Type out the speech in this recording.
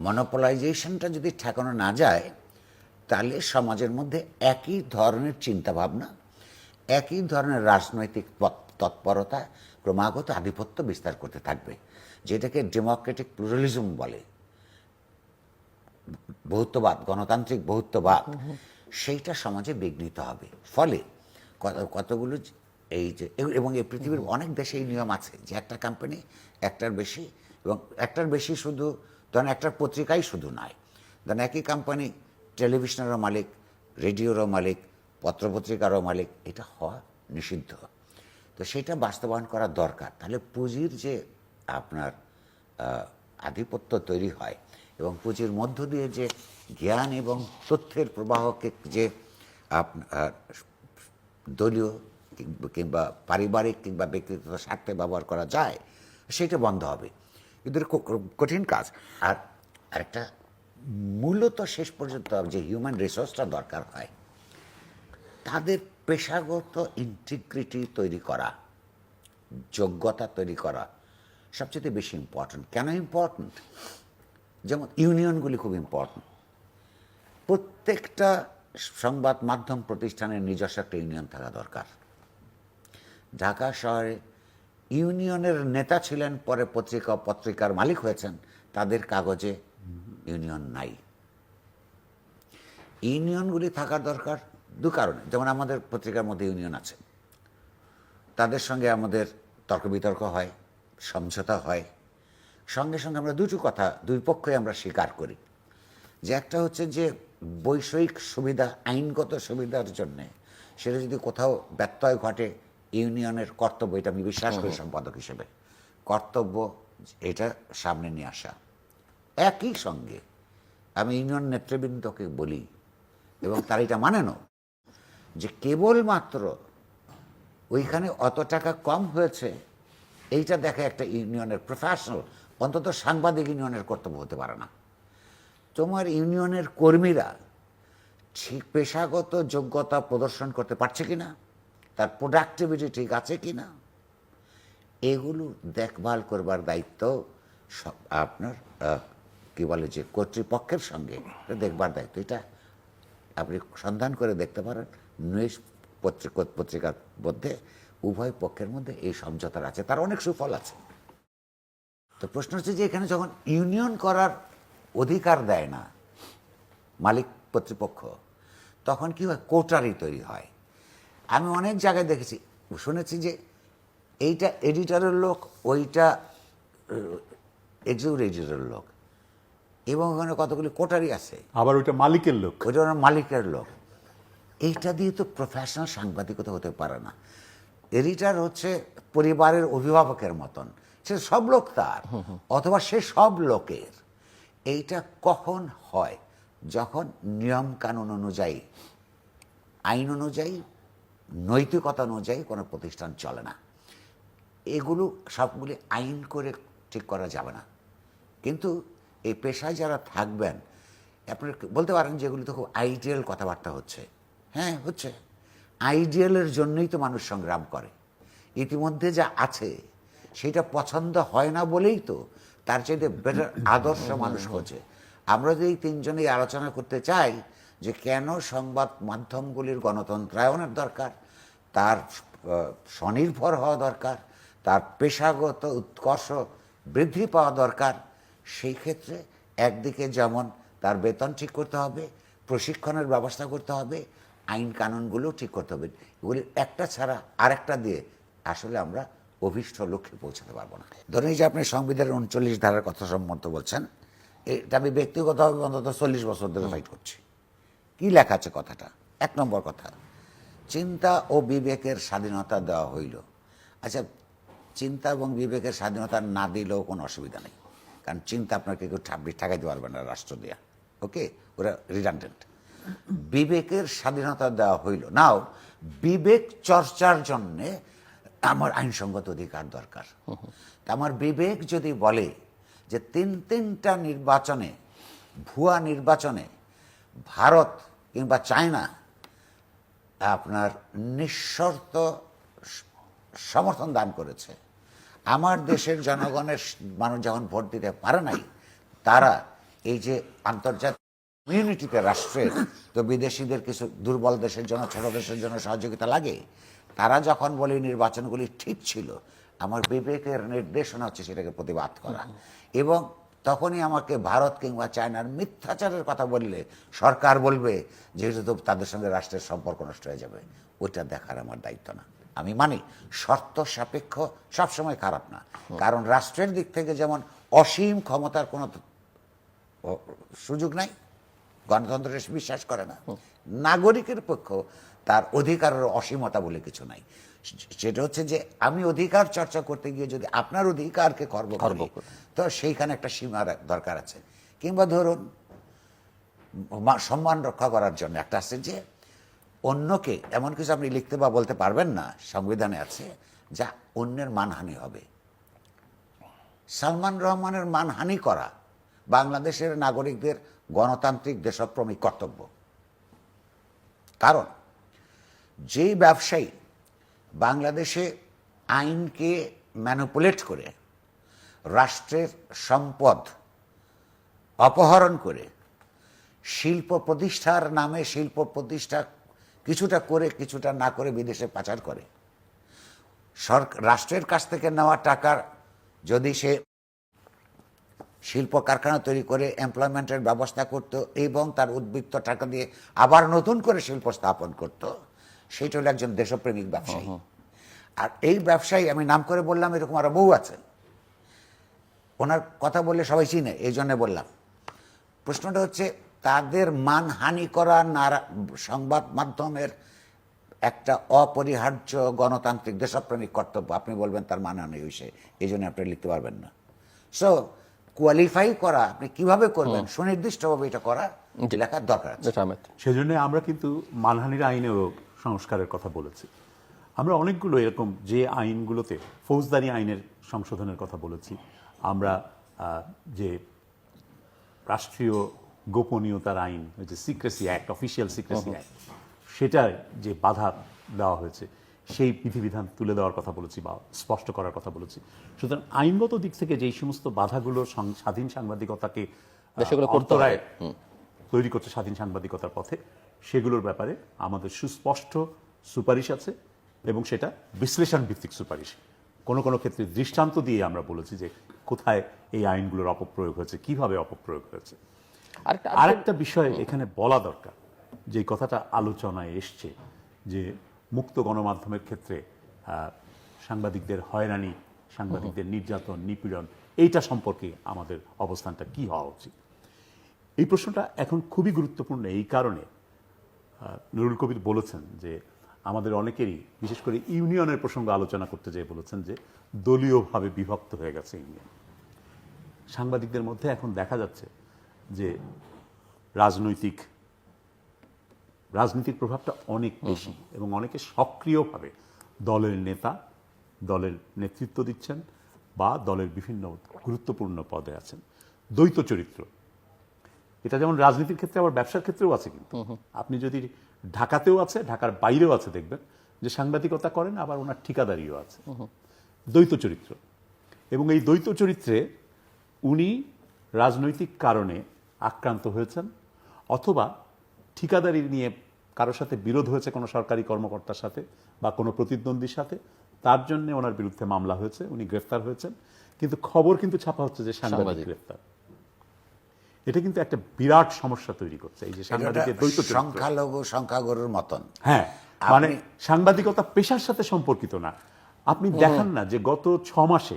মনোপলাইজেশনটা যদি ঠেকানো না যায়, তাহলে সমাজের মধ্যে একই ধরনের চিন্তাভাবনা, একই ধরনের রাজনৈতিক তৎপরতা ক্রমাগত আধিপত্য বিস্তার করতে থাকবে, যেটাকে ডেমোক্রেটিক প্লুরালিজম বলে। বহুত্ববাদ, গণতান্ত্রিক বহুত্ববাদ, সেইটা সমাজে বিঘ্নিত হবে। ফলে কত- কতগুলো এই যে এবং এই পৃথিবীর অনেক দেশে এই নিয়ম আছে যে একটা কোম্পানি একটার বেশি এবং একটার বেশি শুধু ধরেন একটা পত্রিকাই শুধু নয় ধরেন একই কোম্পানি টেলিভিশনেরও মালিক রেডিওরও মালিক, পত্রপত্রিকারও মালিক, এটা হওয়া নিষিদ্ধ। তো সেটা বাস্তবায়ন করা দরকার। তাহলে পুঁজির যে আপনার আধিপত্য তৈরি হয় এবং পুঁজির মধ্য দিয়ে যে জ্ঞান এবং তথ্যের প্রবাহকে যে আপনার দলীয় কিংবা পারিবারিক কিংবা ব্যক্তিগত স্বার্থে ব্যবহার করা যায়, সেটা বন্ধ হবে। খুব কঠিন কাজ। আর আরেকটা, মূলত শেষ পর্যন্ত যে হিউম্যান রিসোর্সটা দরকার হয়, তাদের পেশাগত ইন্টিগ্রিটি তৈরি করা, যোগ্যতা তৈরি করা সবচেয়ে বেশি ইম্পর্ট্যান্ট কেন ইম্পর্ট্যান্ট যেমন ইউনিয়নগুলি খুব ইম্পর্ট্যান্ট প্রত্যেকটা সংবাদ মাধ্যম প্রতিষ্ঠানের নিজস্ব একটা ইউনিয়ন থাকা দরকার। ঢাকা শহরে ইউনিয়নের নেতা ছিলেন, পরে পত্রিকা পত্রিকার মালিক হয়েছেন, তাদের কাগজে ইউনিয়ন নাই। ইউনিয়নগুলি থাকার দরকার দু কারণে, যেমন আমাদের পত্রিকার মধ্যে ইউনিয়ন আছে। তাদের সঙ্গে আমাদের তর্ক বিতর্ক হয়, সমঝোতা হয়। সঙ্গে সঙ্গে আমরা দুটো কথা, দুই পক্ষই আমরা স্বীকার করি। যে একটা হচ্ছে যে বৈষয়িক সুবিধা, আইনগত সুবিধার জন্যে, সেটা যদি কোথাও ব্যত্যয় ঘটে ইউনিয়নের কর্তব্য এটা আমি বিশ্বাস করি সম্পাদক হিসেবে। কর্তব্য এটা সামনে নিয়ে আসা। একই সঙ্গে আমি ইউনিয়ন নেতৃবৃন্দকে বলি এবং তারা এটা মানেনও যে কেবলমাত্র ওইখানে অত টাকা কম হয়েছে এইটা দেখে একটা ইউনিয়নের প্রফেশনাল অন্তত সাংবাদিক ইউনিয়নের কর্তব্য হতে পারে না। তোমার ইউনিয়নের কর্মীরা ঠিক পেশাগত যোগ্যতা প্রদর্শন করতে পারছে কি না তার প্রোডাক্টিভিটি ঠিক আছে কি না এগুলো দেখভাল করবার দায়িত্ব আপনার কি বলে যে কর্তৃপক্ষের সঙ্গে। দেখবার দায়িত্ব। এটা আপনি সন্ধান করে দেখতে পারেন। নিউজ পত্রিকা পত্রিকার মধ্যে, উভয় পক্ষের মধ্যে এই সমঝোতার আছে। তার অনেক সুফল আছে। তো প্রশ্ন হচ্ছে যে এখানে যখন ইউনিয়ন করার অধিকার দেয় না মালিক কর্তৃপক্ষ, তখন কি হয়? কোটারি তৈরি হয়। আমি অনেক জায়গায় দেখেছি শুনেছি যে এইটা এডিটরের লোক ওইটা এক্সিকিউটিভ এডিটরের লোক। এবং ওখানে কতগুলি কোটারি আছে। আবার ওইটা মালিকের লোক। ওইটা ওনার মালিকের লোক। এইটা দিয়ে তো প্রফেশনাল সাংবাদিকতা হতে পারে না। এডিটার হচ্ছে পরিবারের অভিভাবকের মতন। সে সব লোক তার অথবা সে সব লোকের। এইটা কখন হয়? যখন নিয়ম কানুন অনুযায়ী আইন অনুযায়ী নৈতিকতা অনুযায়ী কোনো প্রতিষ্ঠান চলে না। এগুলো সবগুলি আইন করে ঠিক করা যাবে না। কিন্তু এই পেশায় যারা থাকবেন, আপনার বলতে পারেন যে এগুলো তো খুব আইডিয়াল কথাবার্তা হচ্ছে? হ্যাঁ হচ্ছে। আইডিয়ালের জন্যই তো মানুষ সংগ্রাম করে। ইতিমধ্যে যা আছে, সেটা পছন্দ হয় না বলেই তো তার চাইতে বেটার আদর্শ মানুষ হচ্ছে আমরা যদি তিনজনেই আলোচনা করতে চাই যে কেন সংবাদ মাধ্যমগুলির গণতন্ত্রায়নের দরকার তার স্বনির্ভর হওয়া দরকার তার পেশাগত উৎকর্ষ বৃদ্ধি পাওয়া দরকার সেই ক্ষেত্রে একদিকে যেমন তার বেতন ঠিক করতে হবে প্রশিক্ষণের ব্যবস্থা করতে হবে আইন কানুনগুলো ঠিক করতে হবে। এগুলি একটা ছাড়া আরেকটা দিয়ে আসলে আমরা অভীষ্ট লক্ষ্যে পৌঁছাতে পারব না। ধরুন যে আপনি সংবিধানের উনচল্লিশ ধারার কথা সম্মত বলছেন এটা আমি ব্যক্তিগতভাবে অন্তত চল্লিশ বছর ধরে ফাইট করছি। কি লেখা আছে কথাটা? এক নম্বর কথা, চিন্তা ও বিবেকের স্বাধীনতা দেওয়া হইল। আচ্ছা চিন্তা এবং বিবেকের স্বাধীনতা না দিলেও কোনো অসুবিধা নেই। কারণ চিন্তা আপনাকে কেউ আপনি ঠেকাইতে পারবেন না, রাষ্ট্র দেয়া। ওকে? ওরা রিডান্ডেন্ট বিবেকের স্বাধীনতা দেওয়া হইল। নাও, বিবেক চর্চার জন্যে আমার আইনসঙ্গত অধিকার দরকার। তা আমার বিবেক যদি বলে যে তিন তিনটা নির্বাচনে, ভুয়া নির্বাচনে ভারত কিংবা চায়না আপনার নিঃশর্ত সমর্থন দান করেছে। আমার দেশের জনগণের মানুষ যখন ভোট দিতে পারে নাই তারা এই যে আন্তর্জাতিক কমিউনিটিতে রাষ্ট্রের তো বিদেশিদের কিছু দুর্বল দেশের জন্য ছোট দেশের জন্য সহযোগিতা লাগে। তারা যখন বলে নির্বাচনগুলি ঠিক ছিল আমার বিবেকের নির্দেশনা হচ্ছে সেটাকে প্রতিবাদ করা। এবং তখনই আমাকে ভারত কিংবা চায়নার মিথ্যাচারের কথা বললে সরকার বলবে যেহেতু তো তাদের সঙ্গে রাষ্ট্রের সম্পর্ক নষ্ট হয়ে যাবে। ওইটা দেখার আমার দায়িত্ব না। আমি মানি, শর্ত সাপেক্ষ সবসময় খারাপ না। কারণ রাষ্ট্রের দিক থেকে যেমন অসীম ক্ষমতার কোনো সুযোগ নাই, গণতন্ত্রে বিশ্বাস করে না। নাগরিকের পক্ষ তার অধিকারের অসীমতা বলে কিছু নাই। সেটা হচ্ছে যে আমি অধিকার চর্চা করতে গিয়ে যদি আপনার অধিকারকে খর্ব খর্ব। তো সেইখানে একটা সীমা দরকার আছে। কিংবা ধরুন সম্মান রক্ষা করার জন্য একটা আছে যে অন্যকে এমন কিছু আপনি লিখতে বা বলতে পারবেন না সংবিধানে আছে যা অন্যের মানহানি হবে। সালমান রহমানের মানহানি করা বাংলাদেশের নাগরিকদের গণতান্ত্রিক দেশপ্রেমিক কর্তব্য। কারণ যেই ব্যবসায়ী বাংলাদেশে আইনকে ম্যানুপুলেট করে, রাষ্ট্রের সম্পদ অপহরণ করে, শিল্প প্রতিষ্ঠার নামে শিল্প প্রতিষ্ঠা কিছুটা করে, কিছুটা না করে বিদেশে পাচার করে সরকার রাষ্ট্রের কাছ থেকে নেওয়া টাকার যদি সে শিল্প কারখানা তৈরি করে এমপ্লয়মেন্টের ব্যবস্থা করত এবং তার উদ্বৃত্ত টাকা দিয়ে আবার নতুন করে শিল্প স্থাপন করত সেটা হলো একজন দেশপ্রেমিক ব্যবসায়ী। আর এই ব্যবসায়ী আমি নাম করে বললাম এরকম আরও বউ আছে। ওনার কথা বললে সবাই চিনে এই জন্য বললাম। প্রশ্নটা হচ্ছে তাদের মানহানি করা নারা সংবাদ মাধ্যমের একটা অপরিহার্য গণতান্ত্রিক দেশপ্রেমিক কর্তব্য আপনি বলবেন তার মানহানি হয়েছে এই জন্য আপনি লিখতে পারবেন না। সো কোয়ালিফাই করা আপনি কীভাবে করবেন সুনির্দিষ্টভাবে এটা করা লেখার দরকার আছে। সেজন্য আমরা কিন্তু মানহানির আইনেও সংস্কারের কথা বলেছি। আমরা অনেকগুলো এরকম যে আইনগুলোতে ফৌজদারি আইনের সংশোধনের কথা বলেছি। আমরা যে রাষ্ট্রীয় গোপনীয়তার আইন যে secrecy act official secrecy act সেটার যে বাধা দেওয়া হয়েছে সেই বিধিবিধান তুলে দেওয়ার কথা বলেছি বা স্পষ্ট করার কথা বলেছি। সুতরাং আইনগত দিক থেকে যেই সমস্ত বাধাগুলো স্বাধীন সাংবাদিকতাকে অন্তরায় তৈরি করছে স্বাধীন সাংবাদিকতার পথে সেগুলোর ব্যাপারে আমাদের সুস্পষ্ট সুপারিশ আছে এবং সেটা বিশ্লেষণ ভিত্তিক সুপারিশ। কোনো কোনো ক্ষেত্রে দৃষ্টান্ত দিয়ে আমরা বলেছি যে কোথায় এই আইনগুলোর অপপ্রয়োগ হয়েছে কীভাবে অপপ্রয়োগ হয়েছে। আরেকটা আরেকটা বিষয় এখানে বলা দরকার যে কথাটা আলোচনায় এসছে যে মুক্ত গণমাধ্যমের ক্ষেত্রে সাংবাদিকদের হয়রানি সাংবাদিকদের নির্যাতন নিপীড়ন এইটা সম্পর্কে আমাদের অবস্থানটা কি হওয়া উচিত? এই প্রশ্নটা এখন খুবই গুরুত্বপূর্ণ এই কারণে নুরুল কবির বলেছেন যে আমাদের অনেকেরই বিশেষ করে ইউনিয়নের প্রসঙ্গ আলোচনা করতে যেয়ে বলেছেন যে দলীয়ভাবে বিভক্ত হয়ে গেছে ইউনিয়ন। সাংবাদিকদের মধ্যে এখন দেখা যাচ্ছে যে রাজনৈতিক রাজনীতির প্রভাবটা অনেক বেশি এবং অনেকে সক্রিয়ভাবে দলের নেতা দলের নেতৃত্ব দিচ্ছেন বা দলের বিভিন্ন গুরুত্বপূর্ণ পদে আছেন। দ্বৈত চরিত্র এটা যেমন রাজনীতির ক্ষেত্রে আবার ব্যবসার ক্ষেত্রেও আছে কিন্তু। আপনি যদি ঢাকাতেও আছে ঢাকার বাইরেও আছে দেখবেন যে সাংবাদিকতা করেন আবার ওনার ঠিকাদারিও আছে। দ্বৈত চরিত্র। এবং এই দ্বৈত চরিত্রে উনি রাজনৈতিক কারণে আক্রান্ত হয়েছেন অথবা ঠিকাদারি নিয়ে কারোর সাথে বিরোধ হয়েছে কোনো সরকারি কর্মকর্তার সাথে বা কোনো প্রতিদ্বন্দ্বীর সাথে তার জন্য ওনার বিরুদ্ধে মামলা হয়েছে উনি গ্রেফতার হয়েছেন। কিন্তু খবর কিন্তু ছাপা হচ্ছে যে সাংবাদিক। গ্রেফতার। এটা কিন্তু একটা বিরাট সমস্যা তৈরি করছে এই যে সাংবাদিকের দ্বৈত সংখ্যালঘু সংখ্যাগরের মতন। হ্যাঁ মানে সাংবাদিকতা পেশার সাথে সম্পর্কিত না। আপনি দেখেন না যে গত ছ মাসে